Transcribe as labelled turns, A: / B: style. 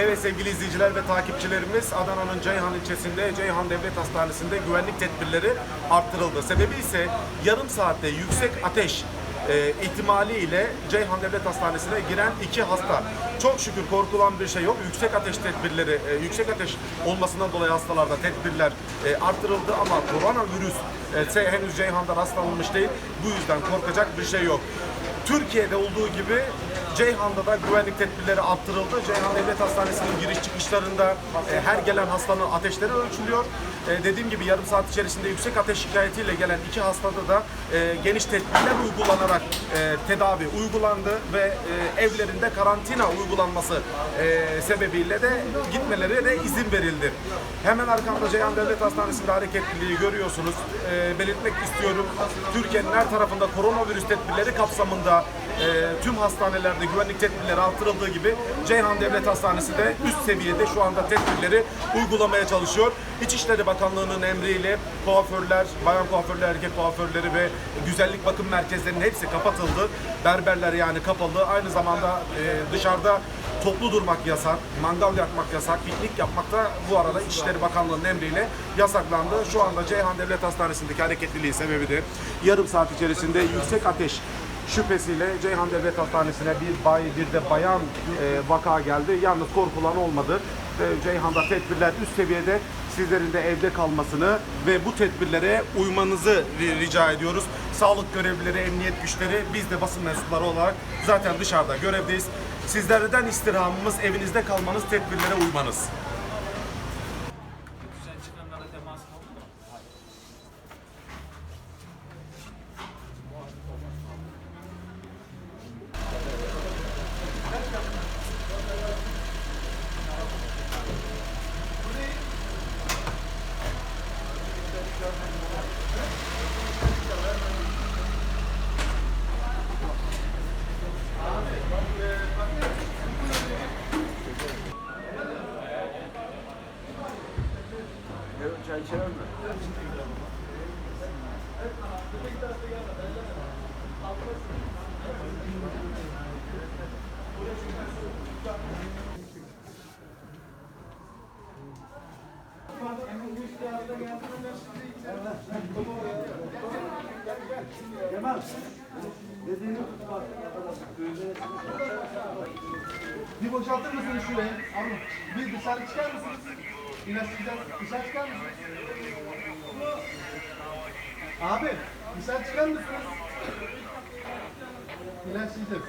A: Evet sevgili izleyiciler ve takipçilerimiz Adana'nın Ceyhan ilçesinde Ceyhan Devlet Hastanesi'nde güvenlik tedbirleri arttırıldı. Sebebi ise yarım saatte yüksek ateş e, ihtimaliyle Ceyhan Devlet Hastanesi'ne giren iki hasta. Çok şükür korkulan bir şey yok. Yüksek ateş tedbirleri, e, yüksek ateş olmasından dolayı hastalarda tedbirler e, arttırıldı ama koronavirüs e, henüz Ceyhan'da rastlanılmış değil. Bu yüzden korkacak bir şey yok. Türkiye'de olduğu gibi Ceyhan'da da güvenlik tedbirleri arttırıldı. Ceyhan Devlet Hastanesi'nin giriş çıkışlarında e, her gelen hastanın ateşleri ölçülüyor. E, dediğim gibi yarım saat içerisinde yüksek ateş şikayetiyle gelen iki hastada da e, geniş tedbirler uygulanarak e, tedavi uygulandı ve e, evlerinde karantina uygulanması e, sebebiyle de gitmeleri de izin verildi. Hemen arkamda Ceyhan Devlet Hastanesi'nde hareketliliği görüyorsunuz. E, belirtmek istiyorum. Türkiye'nin her tarafında koronavirüs tedbirleri kapsamında e, tüm hastanelerde güvenlik tedbirleri artırıldığı gibi Ceyhan Devlet Hastanesi de üst seviyede şu anda tedbirleri uygulamaya çalışıyor. İçişleri Bakanlığı'nın emriyle kuaförler, bayan kuaförler, erkek kuaförleri ve güzellik bakım merkezlerinin hepsi kapatıldı. Berberler yani kapalı. Aynı zamanda e, dışarıda toplu durmak yasak, mangal yakmak yasak, piknik yapmak da bu arada İçişleri Bakanlığı'nın emriyle yasaklandı. Şu anda Ceyhan Devlet Hastanesi'ndeki hareketliliğin sebebi de yarım saat içerisinde yüksek ateş şüphesiyle Ceyhan Devlet Hastanesi'ne bir bay bir de bayan e, vaka geldi. Yalnız korkulan olmadı. E, Ceyhan'da tedbirler üst seviyede sizlerin de evde kalmasını ve bu tedbirlere uymanızı ri- rica ediyoruz. Sağlık görevlileri, emniyet güçleri, biz de basın mensupları olarak zaten dışarıda görevdeyiz. Sizlerden istirhamımız evinizde kalmanız, tedbirlere uymanız.
B: Bir boşaltır mısınız şurayı? Abi, bir dışarı çıkar mısınız? Biraz dışarı, dışarı çıkar mısınız? Abi, dışarı çıkar mısınız? İlaç yiyeceğiz.